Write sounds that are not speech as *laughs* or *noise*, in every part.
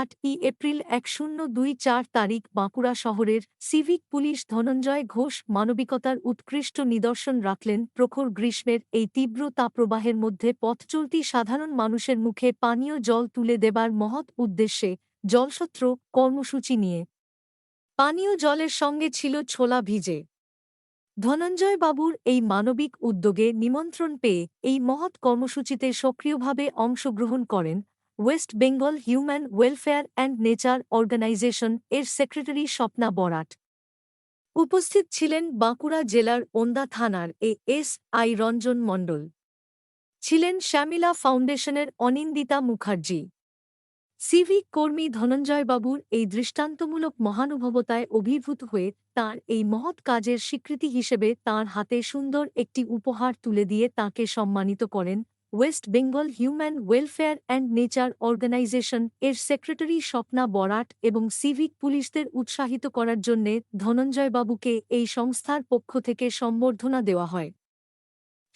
আট ই এপ্রিল এক শূন্য দুই চার তারিখ বাঁকুড়া শহরের সিভিক পুলিশ ধনঞ্জয় ঘোষ মানবিকতার উৎকৃষ্ট নিদর্শন রাখলেন প্রখর গ্রীষ্মের এই তীব্র তাপ্রবাহের মধ্যে পথচলতি সাধারণ মানুষের মুখে পানীয় জল তুলে দেবার মহৎ উদ্দেশ্যে জলসত্র কর্মসূচি নিয়ে। পানীয় জলের সঙ্গে ছিল ছোলা ভিজে। ধনঞ্জয় বাবুর এই মানবিক উদ্যোগে নিমন্ত্রণ পেয়ে এই মহৎ কর্মসূচিতে সক্রিয়ভাবে অংশগ্রহণ করেন West Bengal human welfare and nature organisation এর সেক্রেটারি স্বপ্না বরাট। উপস্থিত ছিলেন বাঁকুড়া জেলার ওন্দা থানার A S I Ranjan Mondal. ছিলেন শ্যামিলা ফাউন্ডেশনের অনিন্দিতা মুখার্জি। সিভিক কর্মী ধনঞ্জয়বাবুর এই দৃষ্টান্তমূলক মহানুভবতায় অভিভূত হয়ে তার এই মহৎ কাজের স্বীকৃতি হিসেবে তার হাতে সুন্দর একটি উপহার তুলে দিয়ে তাকে সম্মানিত করেন West Bengal human welfare and nature organisation এর সেক্রেটারি স্বপ্না বরাট এবং সিভিক পুলিশদের উৎসাহিত করার জন্যে ধনঞ্জয়বাবুকে এই সংস্থার পক্ষ থেকে সম্বর্ধনা দেওয়া হয়।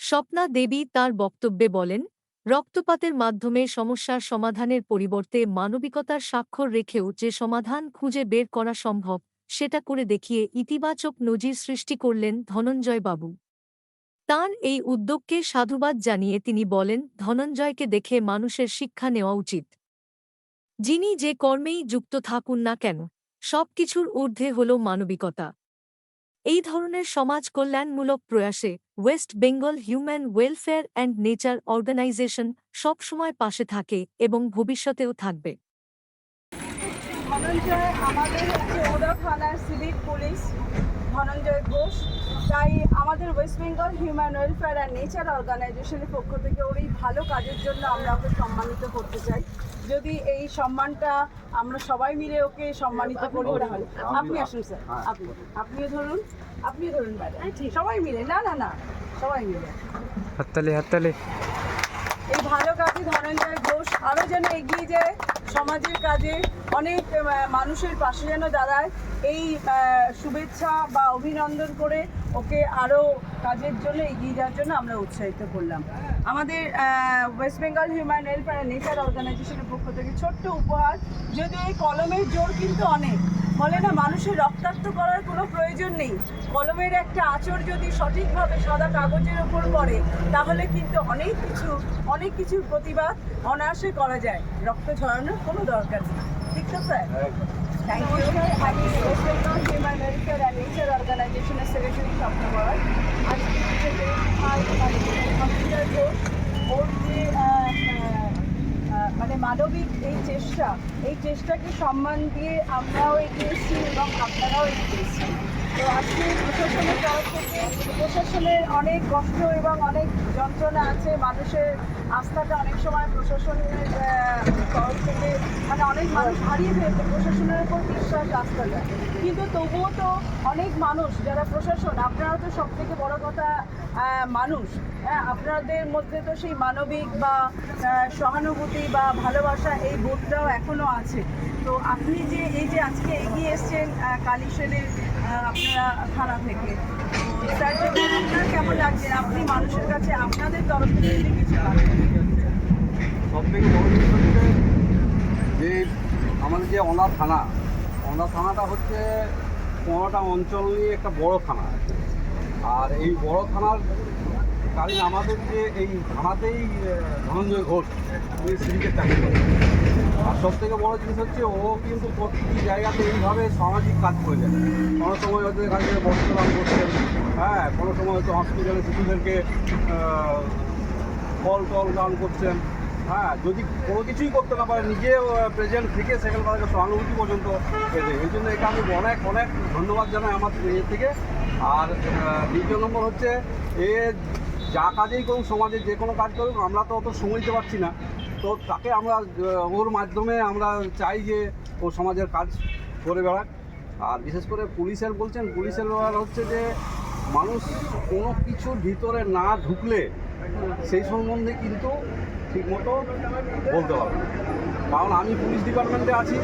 স্বপ্না দেবী তার বক্তব্যে বলেন, রক্তপাতের মাধ্যমে সমস্যার সমাধানের পরিবর্তে মানবিকতার স্বাক্ষর রেখেও যে সমাধান খুঁজে বের করা সম্ভব, সেটা করে দেখিয়ে ইতিবাচক নজির সৃষ্টি করলেন ধনঞ্জয়বাবু। তাঁর এই উদ্যোগকে সাধুবাদ জানিয়ে তিনি বলেন, ধনঞ্জয়কে দেখে মানুষের শিক্ষা নেওয়া উচিত। যিনি যে কর্মেই যুক্ত থাকুন না কেন সবকিছুর ঊর্ধ্বে হল মানবিকতা। এই ধরনের সমাজ কল্যাণমূলক প্রয়াসে West Bengal human welfare and nature organisation সবসময় পাশে থাকে এবং ভবিষ্যতেও থাকবে। ধনঞ্জয় আমাদের হচ্ছে থানার সিভিক পুলিশ, ধনঞ্জয় ঘোষ। তাই আমাদের West Bengal human welfare and nature অর্গানাইজেশনের পক্ষ থেকে ওর এই ভালো কাজের জন্য আমরা ওকে সম্মানিত করতে চাই। যদি এই সম্মানটা আমরা সবাই মিলে ওকে সম্মানিত করি তাহলে আপনি আসুন স্যার। আপনি আপনিও ধরুন আপনিও ধরুন ঠিক। সবাই মিলে না না না সবাই মিলে। হাততালি হাততালি। এই ভালো কাজে ধনঞ্জয় ঘোষ আরও যেন এগিয়ে যায় সমাজের কাজে অনেক মানুষের পাশে যেন দাঁড়ায় এই শুভেচ্ছা বা অভিনন্দন করে ওকে আরও কাজের জন্য এগিয়ে যাওয়ার জন্য আমরা উৎসাহিত করলাম। আমাদের West Bengal human welfare and nature অর্গানাইজেশনের পক্ষ থেকে ছোট্ট উপহার। যদিও এই কলমের জোর কিন্তু অনেক। বলে না, মানুষের রক্তাক্ত করার কোনো প্রয়োজন নেই। কলমের একটা আঁচড় যদি সঠিকভাবে সাদা কাগজের ওপর পড়ে, তাহলে কিন্তু অনেক কিছু, অনেক কিছুর প্রতিবাদ অনায়াসে করা যায়। রক্ত ঝরানোর কোনো দরকার নেই। ঠিক তো, স্যার? থ্যাংক ইউ আমি হিউম্যান ওয়েলফেয়ার অ্যান্ড নেচার অর্গানাইজেশনের সেক্রেটারি স্বপ্ন বরার আজকে কম্পিউটার ঘোষ ওর যে মানে মানবিক এই চেষ্টা, এই চেষ্টাকে সম্মান দিয়ে আমরাও এগিয়েছি এবং আপনারাও এগিয়ে এসেছি তো আজকে প্রশাসনের প্রশাসনের অনেক কষ্ট এবং অনেক যন্ত্রণা আছে। মানুষের আস্থাটা অনেক সময় প্রশাসনের তরফ থেকে মানে অনেক মানুষ হারিয়ে ফেলছে। প্রশাসনের উপর বিশ্বাস আস্থাটা কিন্তু তবুও তো অনেক মানুষ যারা প্রশাসন আপনারা তো সব থেকে বড় কথা মানুষ। হ্যাঁ আপনাদের মধ্যে তো সেই মানবিক বা সহানুভূতি বা ভালোবাসা এই বোধটাও এখনও আছে। তো আপনি যে এই যে আজকে এগিয়ে এসছেন কালিশেনের থানা থেকে। কেমন আপনি মানুষের কাছে আপনাদের তরফ থেকে বড় হচ্ছে যে আমাদের যে অনাথ থানা, অনাথ থানাটা হচ্ছে পনেরোটা অঞ্চল নিয়ে একটা বড় থানা। আর এই বড় থানার কালীন আমাদের যে এই থানাতেই ধনঞ্জয় ঘোষ, উনি চাকরি করেন। আর সব থেকে বড় জিনিস হচ্ছে ও কিন্তু প্রতিটি জায়গাতে এইভাবে সামাজিক কাজ করে যায়। কোনো সময় হয়তো এখানে বস্ত্র দান করছেন হ্যাঁ কোনো সময় হয়তো হসপিটালে শিশুদেরকে ফল টল দান করছেন হ্যাঁ যদি কোনো কিছুই করতে না পারে নিজে প্রেজেন্ট থেকে সেকেন্ড তাদেরকে সহানুভূতি পর্যন্ত পেতে এই জন্য এটা আমি অনেক অনেক ধন্যবাদ জানাই আমার এ থেকে। আর দ্বিতীয় নম্বর হচ্ছে, এ যা কাজেই করুক, সমাজে যে কোনো কাজ করুক, আমরা তো অত সময় দিতে পারছি না। তো তাকে আমরা ওর মাধ্যমে আমরা চাই যে ও সমাজের কাজ করে বেড়াক। আর বিশেষ করে পুলিশের বলছেন, পুলিশের ব্যাপার হচ্ছে যে মানুষ কোনো কিছুর ভিতরে না ঢুকলে সেই সম্বন্ধে কিন্তু ঠিকমতো বলতে পারবে কারণ আমি পুলিশ ডিপার্টমেন্টে আছি,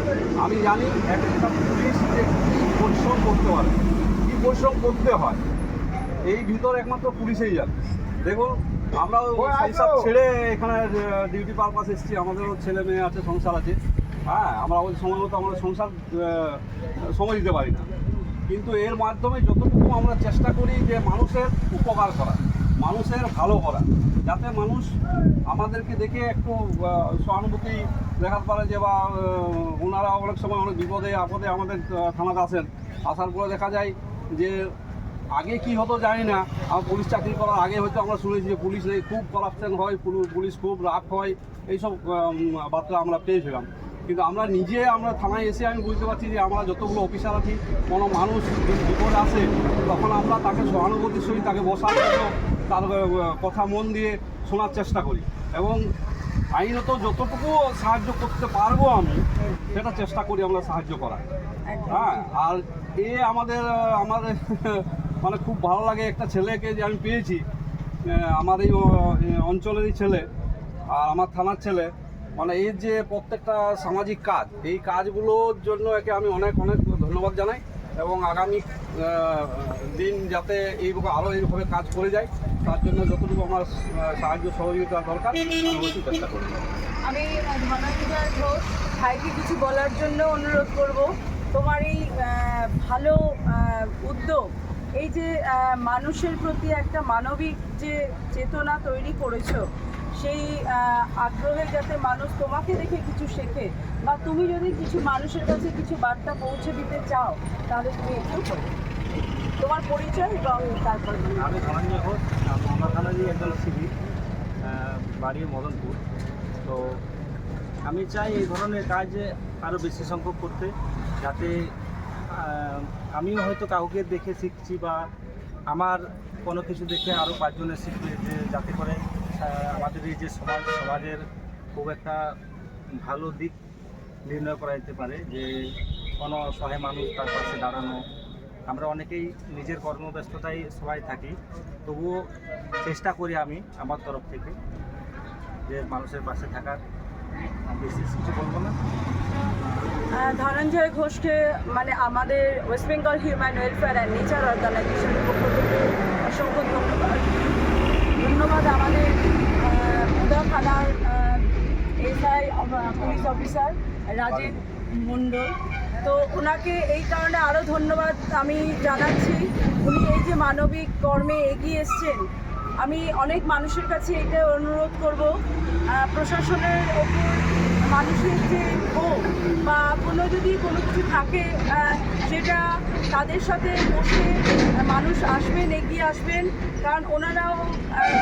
আমি জানি একটা পুলিশ যে কী পরিশ্রম করতে পারে, কী পরিশ্রম করতে হয়, এই ভিতর একমাত্র পুলিশেই জানে। দেখুন আমরা সেই সব ছেড়ে এখানে ডিউটি পারপাস এসেছি। আমাদেরও ছেলে মেয়ে আছে সংসার আছে। হ্যাঁ আমরা ওই সময় মতো আমাদের সংসার সময় দিতে পারি না। কিন্তু এর মাধ্যমে যতটুকু আমরা চেষ্টা করি যে মানুষের উপকার করা মানুষের ভালো করা যাতে মানুষ আমাদেরকে দেখে একটু সহানুভূতি দেখাতে পারে যে বা ওনারা অনেক সময় অনেক বিপদে আপদে আমাদের থানাতে আসেন। আসার পরে দেখা যায় যে আগে কি হতো জানি না। আমার পুলিশ চাকরি করার আগে হয়তো আমরা শুনেছি যে পুলিশ নেই খুব করাপশন হয় পুলিশ খুব রাগ হয় এইসব বার্তা আমরা পেয়েছিলাম কিন্তু আমরা নিজে আমরা থানায় এসে আমি বুঝতে পারছি যে আমরা যতগুলো অফিসার আছি কোনো মানুষ বিপদ আসে তখন আমরা তাকে সহানুভূতির সহিত তাকে বসার জন্য তার কথা মন দিয়ে শোনার চেষ্টা করি। এবং আইনত যতটুকু সাহায্য করতে পারব আমি সেটা চেষ্টা করি আমরা সাহায্য করার। হ্যাঁ আর এ আমাদের আমাদের *laughs* মানে খুব ভালো লাগে একটা ছেলেকে যে আমি পেয়েছি আমার এই অঞ্চলেরই ছেলে আর আমার থানার ছেলে। মানে এর যে প্রত্যেকটা সামাজিক কাজ, এই কাজগুলোর জন্য একে আমি অনেক অনেক ধন্যবাদ জানাই এবং আগামী দিন যাতে এইভাবে আরও এইভাবে কাজ করে যায়, তার জন্য যতটুকু আমার সাহায্য সহযোগিতা দরকার চেষ্টা করি আমি ভাইকে কিছু বলার জন্য অনুরোধ করব। তোমার এই ভালো উদ্যোগ এই যে মানুষের প্রতি একটা মানবিক যে চেতনা তৈরি করেছ, সেই আগ্রহে যাতে মানুষ তোমাকে দেখে কিছু শেখে, বা তুমি যদি কিছু মানুষের কাছে কিছু বার্তা পৌঁছে দিতে চাও, তাহলে তুমি একটু তোমার পরিচয় এবং তারপর আমি ধনঞ্জয় ঘোষ, আমি আমরা একজন সিভিক বাড়ি মদনপুর। তো আমি চাই এই ধরনের কাজ আরও বেশি সংখ্যক করতে, যাতে আমিও হয়তো কাউকে দেখে শিখছি বা আমার কোনো কিছু দেখে আরও পাঁচজনে শিখবে যে যাতে করে আমাদের এই যে সমাজ, সমাজের খুব একটা ভালো দিক নির্ণয় করা যেতে পারে যে কোনো অসহায় মানুষ তার পাশে দাঁড়ানো। আমরা অনেকেই নিজের কর্মব্যস্ততায় সবাই থাকি, তবুও চেষ্টা করি আমি আমার তরফ থেকে যে মানুষের পাশে থাকার। ধনঞ্জয় ঘোষকে মানে আমাদের West Bengal human welfare and nature অর্গানাইজেশনের পক্ষ থেকে অসংখ্য ধন্যবাদ। ধন্যবাদ আমাদের উদা থানার SI police officer Rajib Mondal. তো ওনাকে এই কারণে আরও ধন্যবাদ আমি জানাচ্ছি। উনি এই যে মানবিক কর্মে এগিয়ে এসছেন আমি অনেক মানুষের কাছে এটা অনুরোধ করব প্রশাসনের ওপর মানুষের যে ক্ষোভ বা কোনো যদি কোনো কিছু থাকে যেটা তাদের সাথে বসে মানুষ আসবেন, এগিয়ে আসবেন, কারণ ওনারাও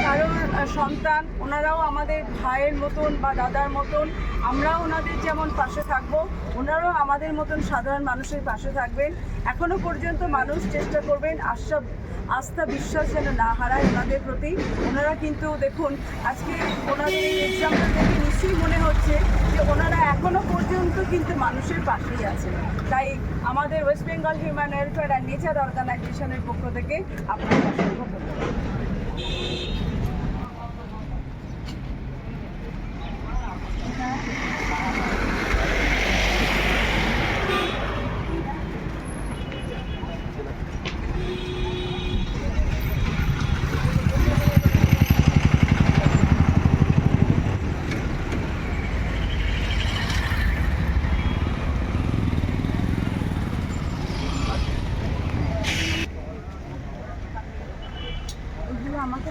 কারোর সন্তান, ওনারাও আমাদের ভাইয়ের মতন বা দাদার মতন, আমরাও ওনাদের যেমন পাশে থাকব, ওনারাও আমাদের মতন সাধারণ মানুষের পাশে থাকবেন। এখনও পর্যন্ত মানুষ চেষ্টা করবেন আশা, আস্থা, বিশ্বাস যেন না হারায় ওনাদের প্রতি। ওনারা কিন্তু দেখুন, আজকে ওনাদের এই এক্সামটা দেখে নিশ্চয়ই মনে হচ্ছে যে ওনারা এখনও পর্যন্ত কিন্তু মানুষের পাশেই আছে তাই আমাদের West Bengal human welfare and nature অর্গানাইজেশনের পক্ষ থেকে আপনার অসংখ্য ধন্যবাদ। me.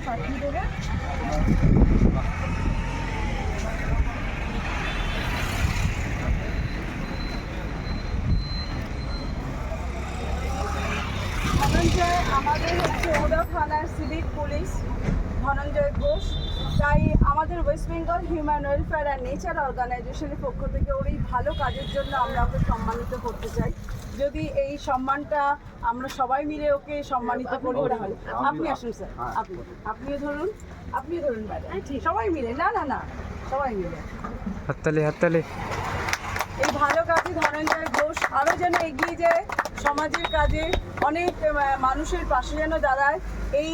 পাঠিয়ে দেবে ধনঞ্জয় আমাদের হচ্ছে ওদা থানার সিভিক পুলিশ ধনঞ্জয় ঘোষ তাই আমাদের West Bengal human welfare and nature অর্গানাইজেশনের পক্ষ থেকে ওর এই ভালো কাজের জন্য আমরা ওকে সম্মানিত করতে চাই। যদি এই সম্মানটা আমরা সবাই মিলে ওকে সম্মানিত করি তাহলে। আপনি আসুন স্যার আপনি। আপনিও ধরুন আপনিও ধরুন ম্যাডাম। সবাই মিলে না না না সবাই মিলে। হাততালি হাততালি। এই ভালো কাজে ধনঞ্জয় ঘোষ আরও যেন এগিয়ে যায় সমাজের কাজে, অনেক মানুষের পাশে যেন দাঁড়ায়, এই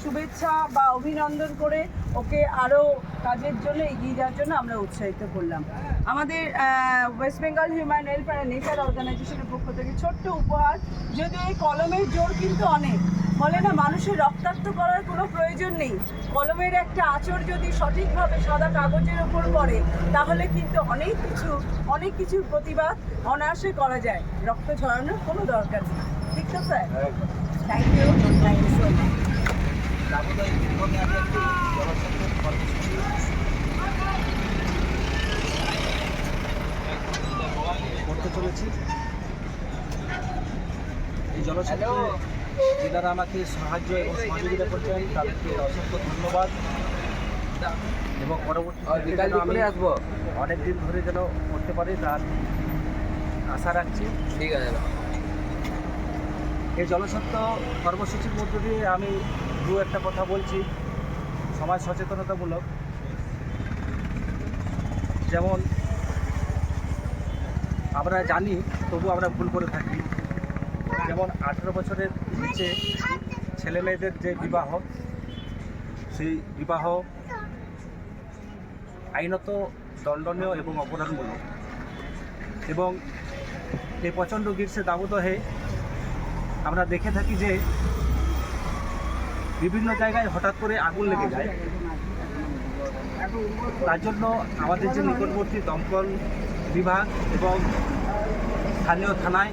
শুভেচ্ছা বা অভিনন্দন করে ওকে আরও কাজের জন্য এগিয়ে যাওয়ার জন্য আমরা উৎসাহিত করলাম। আমাদের West Bengal human welfare nature অর্গানাইজেশনের পক্ষ থেকে ছোট্ট উপহার, যদিও এই কলমের জোর কিন্তু অনেক। ফলে না মানুষের রক্তাক্ত করার কোনো প্রয়োজন নেই। কলমের একটা আঁচড় যদি সঠিকভাবে সাদা কাগজের ওপর পড়ে তাহলে কিন্তু অনেক কিছু অনেক কিছুর প্রতিবাদ অনায়াসে করা যায়। রক্ত ঝরানোর কোনো দরকার নেই। ঠিক তো sir? Thank you thank you so much করতে চলেছি। এই জনস্বাস্থ্য যারা আমাকে সাহায্য এবং সহযোগিতা করছেন তাদেরকে অসংখ্য ধন্যবাদ। এবং পরবর্তী আমি আসব। অনেক দিন ধরে যেন করতে পারি তার আশা রাখছি। ঠিক আছে। এই জনস্বাস্থ্য কর্মসূচির মধ্য দিয়ে আমি দু একটা কথা বলছি সমাজ সচেতনতামূলক। যেমন আমরা জানি তবু আমরা ভুল করে থাকি। যেমন আঠেরো বছরের নিচে ছেলে মেয়েদের যে বিবাহ, সেই বিবাহ আইনত দণ্ডনীয় এবং অপরাধমূলক এবং এই প্রচণ্ড গ্রীষ্মের দাবদাহে আমরা দেখে থাকি যে বিভিন্ন জায়গায় হঠাৎ করে আগুন লেগে যায়। তার জন্য আমাদের যে নিকটবর্তী দমকল বিভাগ এবং স্থানীয় থানায়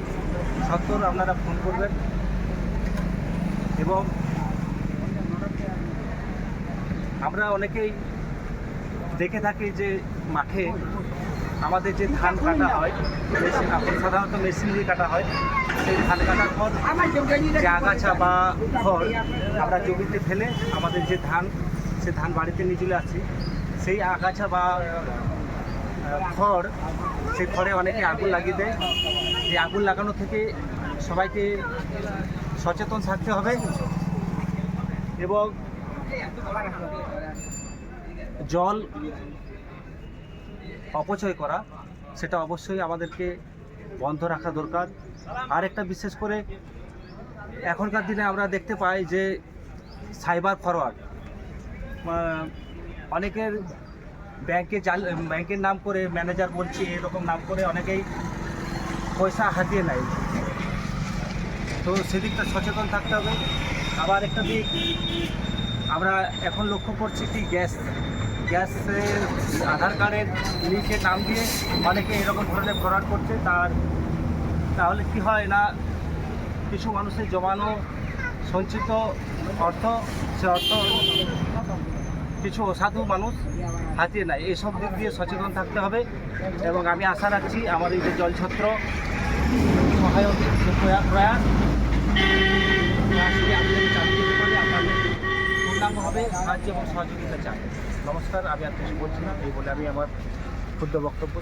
সত্তর আপনারা ফোন করবেন। এবং আমরা অনেকেই দেখে থাকি যে মাঠে আমাদের যে ধান কাটা হয় মেশিন এখন সাধারণত মেশিন দিয়ে কাটা হয়। সেই ধান কাটার পর যে আগাছা বা খড় আমরা জমিতে ফেলে আমাদের যে ধান সে ধান বাড়িতে নিয়ে চলে আসছি। সেই আগাছা বা খড়, সেই খড়ে অনেকে আগুন লাগিয়ে দেয়। এই আগুন লাগানো থেকে সবাইকে সচেতন থাকতে হবে এবং জল অপচয় করা, সেটা অবশ্যই আমাদেরকে বন্ধ রাখা দরকার। আর একটা বিশেষ করে, এখনকার দিনে আমরা দেখতে পাই যে সাইবার ফরওয়ার্ড অনেকের ব্যাংকে জাল ব্যাংকের নাম করে ম্যানেজার বলছি, এরকম নাম করে অনেকেই পয়সা হাতিয়ে নেয়। তো সেদিকটা সচেতন থাকতে হবে। আবার একটা দিক, আমরা এখন লক্ষ্য করছি কি, গ্যাস, গ্যাসের আধার কার্ডের লিঙ্কের নাম দিয়ে অনেকে এরকম ধরনের ফরওয়ার্ড করছে, তার, তাহলে কি হয় না, কিছু মানুষের জমানো সঞ্চিত অর্থ, সে অর্থ কিছু অসাধু মানুষ হাতিয়ে নেয়। এইসব দিক দিয়ে সচেতন থাকতে হবে এবং আমি আশা রাখছি আমার এই যে জলছত্র, সহায়ক প্রয়াস সাহায্য এবং সহযোগিতা চাই। নমস্কার, আমি আর কিছু বলছি না এই বলে আমি আমার ক্ষুদ্র বক্তব্য